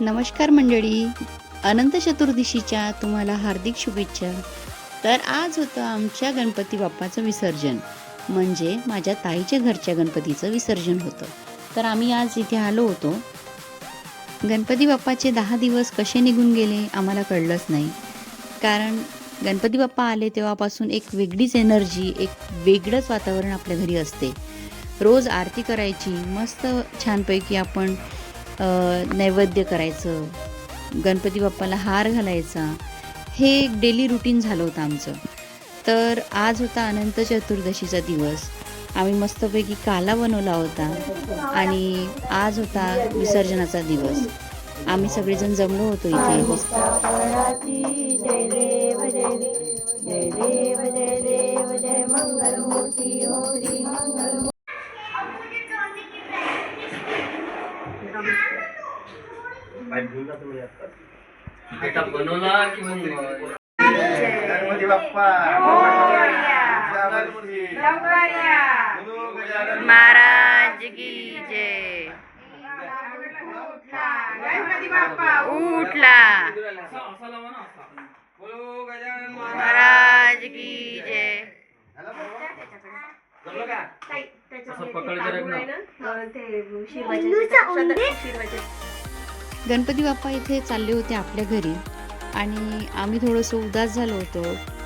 नमस्कार मंडळी. अनंत चतुर्दशीच्या तुम्हाला हार्दिक शुभेच्छा. तर आज होतं आमच्या गणपती बाप्पाचं विसर्जन. म्हणजे माझ्या ताईच्या घरच्या गणपतीचं विसर्जन होतं. तर आम्ही आज इथे आलो होतो. गणपती बाप्पाचे दहा दिवस कसे निघून गेले आम्हाला कळलंच नाही. कारण गणपती बाप्पा आले तेव्हापासून एक वेगळीच एनर्जी एक वेगळंच वातावरण आपल्या घरी असते. रोज आरती करायची मस्त छानपैकी आपण नैवेद्य करायचं गणपती बाप्पाला हार घालायचा हे एक डेली रुटीन झालं होतं आमचं. तर आज होता अनंत चतुर्दशीचा दिवस. आम्ही मस्तपैकी काला बनवला होता आणि आज होता विसर्जनाचा दिवस. आम्ही सगळेजण जमलो होतो इथे. मस्त आता. बनवला की मग गणपती बाप्पा. महाराज की जय. उठला. महाराज की जय. पकड जरा ना. गणपती बाप्पा इथे चालले होते आपल्या घरी. आणि आम्ही थोडंसं उदास झालो होतो.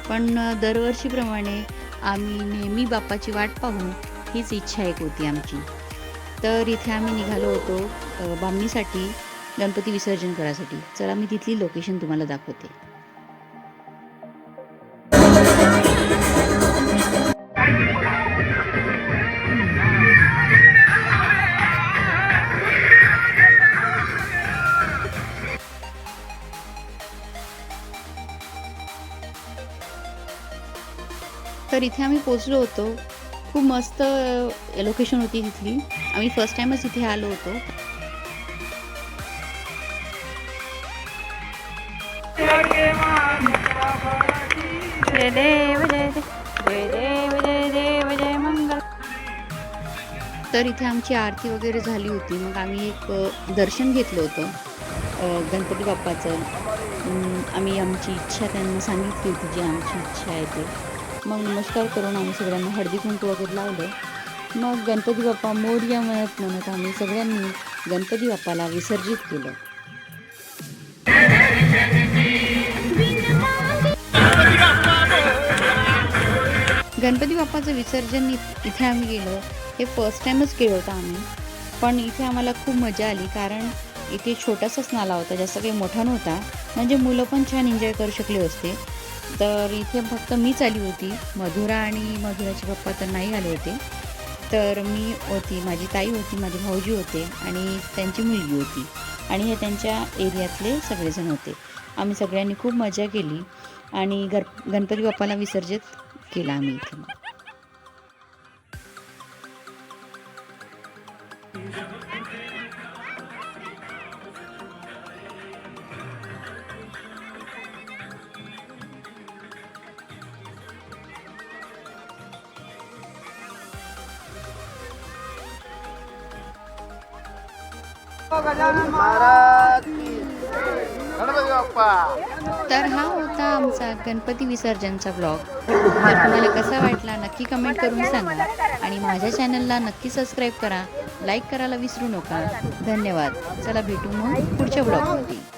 पण दरवर्षीप्रमाणे आम्ही नेहमी बाप्पाची वाट पाहू हीच इच्छा एक होती आमची. तर इथे आम्ही निघालो होतो बामणीसाठी गणपती विसर्जन करायसाठी. चला मी तिथली लोकेशन तुम्हाला दाखवते. तर इथे आम्ही पोचलो होतो. खूप मस्त लोकेशन होती तिथली. आम्ही फर्स्ट टाईमच इथे आलो होतो. जय देव जय जय देव जय देव जय मंगल तर इथे आमची आरती वगैरे झाली होती. मग आम्ही एक दर्शन घेतलं होतं. गणपती बाप्पाचं. आम्ही आमची इच्छा त्यांना सांगितली होती जी आमची इच्छा आहे ती. मग नमस्कार करून आम्ही सगळ्यांना हळदी कुंकू वगैरे लावलं. मग गणपती बाप्पा मोर्या म्हणत म्हणत आम्ही सगळ्यांनी गणपती बाप्पाला विसर्जित केलं. गणपती बाप्पाचं विसर्जन इथे आम्ही गेलो. हे फर्स्ट टाईमच केलं होतं आम्ही. पण इथे आम्हाला खूप मजा आली कारण इथे छोटासाच नाला होता जास्त काही मोठा नव्हता. म्हणजे मुलं पण छान एन्जॉय करू शकले असते. तर इथे फक्त मीच आली होती. मधुरा आणि मधुराचे पप्पा तर नाही आले होते. तर मी होती माझी ताई होती माझे भाऊजी होते आणि त्यांची मुलगी होती. आणि हे त्यांच्या एरियातले सगळेजण होते. आम्ही सगळ्यांनी खूप मजा केली आणि गर गणपती बाप्पाला विसर्जित केला आम्ही इथे. तर हा होता आमचा गणपती विसर्जनचा ब्लॉग तर तुम्हाला कसा वाटला नक्की कमेंट करून सांगा. आणि माझ्या चॅनलला नक्की सबस्क्राईब करा. लाईक करायला विसरू नका. धन्यवाद. चला भेटू मग पुढच्या ब्लॉगमध्ये